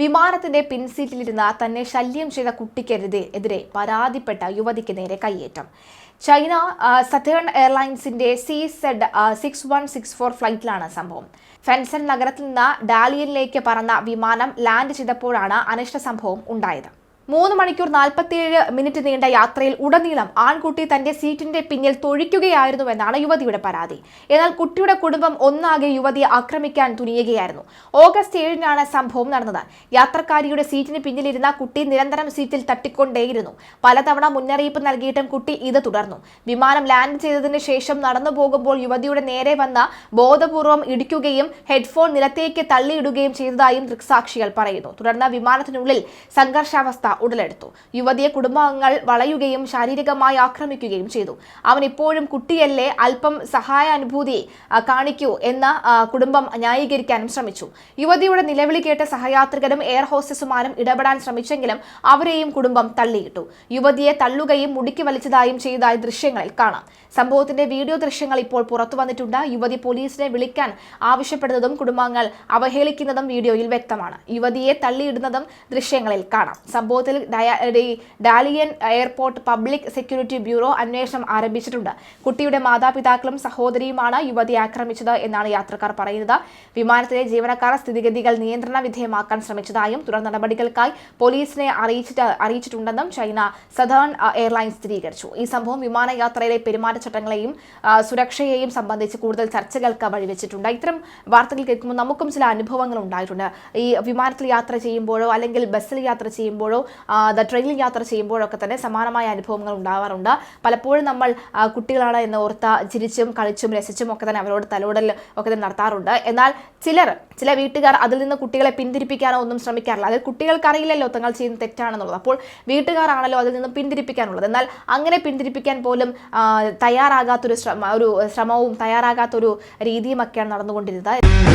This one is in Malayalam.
വിമാനത്തിന്റെ പിൻസീറ്റിലിരുന്ന തന്നെ ശല്യം ചെയ്ത കുട്ടിക്കെതിരെ എതിരെ പരാതിപ്പെട്ട യുവതിക്ക് നേരെ കയ്യേറ്റം. China Southern എയർലൈൻസിന്റെ C Z six one six four ഫ്ലൈറ്റിലാണ് സംഭവം. ഫെൻസൺ നഗരത്തിൽ നിന്ന് ഡാലിയനിലേക്ക് പറന്ന വിമാനം ലാൻഡ് ചെയ്തപ്പോഴാണ് അനിഷ്ട സംഭവം ഉണ്ടായത്. മൂന്ന് മണിക്കൂർ നാൽപ്പത്തിയേഴ് മിനിറ്റ് നീണ്ട യാത്രയിൽ ഉടനീളം ആൺകുട്ടി തന്റെ സീറ്റിന്റെ പിന്നിൽ തൊഴിക്കുകയായിരുന്നുവെന്നാണ് യുവതിയുടെ പരാതി. എന്നാൽ കുട്ടിയുടെ കുടുംബം ഒന്നാകെ യുവതിയെ ആക്രമിക്കാൻ തുനിയുകയായിരുന്നു. ഓഗസ്റ്റ് ഏഴിനാണ് സംഭവം നടന്നത്. യാത്രക്കാരിയുടെ സീറ്റിന് പിന്നിലിരുന്ന കുട്ടി നിരന്തരം സീറ്റിൽ തട്ടിക്കൊണ്ടേയിരുന്നു. പലതവണ മുന്നറിയിപ്പ് നൽകിയിട്ടും കുട്ടി ഇത് തുടർന്നു. വിമാനം ലാൻഡ് ചെയ്തതിന് ശേഷം നടന്നു പോകുമ്പോൾ യുവതിയുടെ നേരെ വന്ന ബോധപൂർവം ഇടിക്കുകയും ഹെഡ്ഫോൺ നിലത്തേക്ക് തള്ളിയിടുകയും ചെയ്തതായും ദൃക്സാക്ഷികൾ പറയുന്നു. തുടർന്ന് വിമാനത്തിനുള്ളിൽ സംഘർഷാവസ്ഥ ഉടലെടുത്തു. യുവതിയെ കുടുംബാംഗങ്ങൾ വളയുകയും ശാരീരികമായി ആക്രമിക്കുകയും ചെയ്തു. അവൻ ഇപ്പോഴും കുട്ടിയല്ലേ അല്പം സഹായാനുഭൂതി കാണിക്കൂ എന്ന് കുടുംബം ന്യായീകരിക്കാനും ശ്രമിച്ചു. യുവതിയുടെ നിലവിളി കേട്ട സഹയാത്രികരും എയർ ഹോസ്റ്റസുമാരും ഇടപെടാൻ ശ്രമിച്ചെങ്കിലും അവരെയും കുടുംബം തള്ളിയിട്ടു. യുവതിയെ തള്ളുകയും മുടുക്കി വലിച്ചതായും ചെയ്തതായി ദൃശ്യങ്ങളിൽ കാണാം. സംഭവത്തിന്റെ വീഡിയോ ദൃശ്യങ്ങൾ ഇപ്പോൾ പുറത്തു വന്നിട്ടുണ്ട്. യുവതി പോലീസിനെ വിളിക്കാൻ ആവശ്യപ്പെടുന്നതും കുടുംബാംഗങ്ങൾ അവഹേളിക്കുന്നതും വീഡിയോയിൽ വ്യക്തമാണ്. യുവതിയെ തള്ളിയിടുന്നതും ദൃശ്യങ്ങളിൽ കാണാം. സംഭവത്തിൽ Dalian airport public security bureau അന്വേഷണം ആരംഭിച്ചിട്ടുണ്ട്. കുട്ടിയുടെ മാതാപിതാക്കളും സഹോദരിയുമാണ് യുവതി ആക്രമിച്ചത് എന്നാണ് യാത്രക്കാർ പറയുന്നത്. വിമാനത്തിലെ ജീവനക്കാർ സ്ഥിതിഗതികൾ നിയന്ത്രണ വിധേയമാക്കാൻ ശ്രമിച്ചതായും തുടർ നടപടികൾക്കായി പോലീസിനെ അറിയിച്ചിട്ട് അറിയിച്ചിട്ടുണ്ടെന്നും ചൈന സദേൺ എയർലൈൻസ് സ്ഥിരീകരിച്ചു. ഈ സംഭവം വിമാനയാത്രയിലെ പെരുമാറ്റച്ചട്ടങ്ങളെയും സുരക്ഷയെയും സംബന്ധിച്ച് കൂടുതൽ ചർച്ചകൾക്ക് വഴിവെച്ചിട്ടുണ്ട്. ഇത്തരം വാർത്തകൾ കേൾക്കുമ്പോൾ നമുക്കും ചില അനുഭവങ്ങൾ ഉണ്ടായിട്ടുണ്ട്. ഈ വിമാനത്തിൽ യാത്ര ചെയ്യുമ്പോഴോ അല്ലെങ്കിൽ ബസ്സിൽ യാത്ര ചെയ്യുമ്പോഴോ ട്രെയിനിൽ യാത്ര ചെയ്യുമ്പോഴൊക്കെ തന്നെ സമാനമായ അനുഭവങ്ങൾ ഉണ്ടാവാറുണ്ട്. പലപ്പോഴും നമ്മൾ കുട്ടികളാണ് എന്ന് ഓർത്ത ചിരിച്ചും കളിച്ചും രസിച്ചും ഒക്കെ തന്നെ അവരോട് തലോടൽ ഒക്കെ തന്നെ നടത്താറുണ്ട്. എന്നാൽ ചിലർ ചില വീട്ടുകാർ അതിൽ നിന്ന് കുട്ടികളെ പിന്തിരിപ്പിക്കാനോ ഒന്നും ശ്രമിക്കാറില്ല. അതിൽ കുട്ടികൾക്കറിയില്ലല്ലോ തങ്ങൾ ചെയ്യുന്ന തെറ്റാണെന്നുള്ളത്. അപ്പോൾ വീട്ടുകാരാണല്ലോ അതിൽ നിന്ന് പിന്തിരിപ്പിക്കാനുള്ളത്. എന്നാൽ അങ്ങനെ പിന്തിരിപ്പിക്കാൻ പോലും തയ്യാറാകാത്തൊരു ശ്രമ ഒരു ശ്രമവും തയ്യാറാകാത്തൊരു രീതിയുമൊക്കെയാണ് നടന്നുകൊണ്ടിരുന്നത്.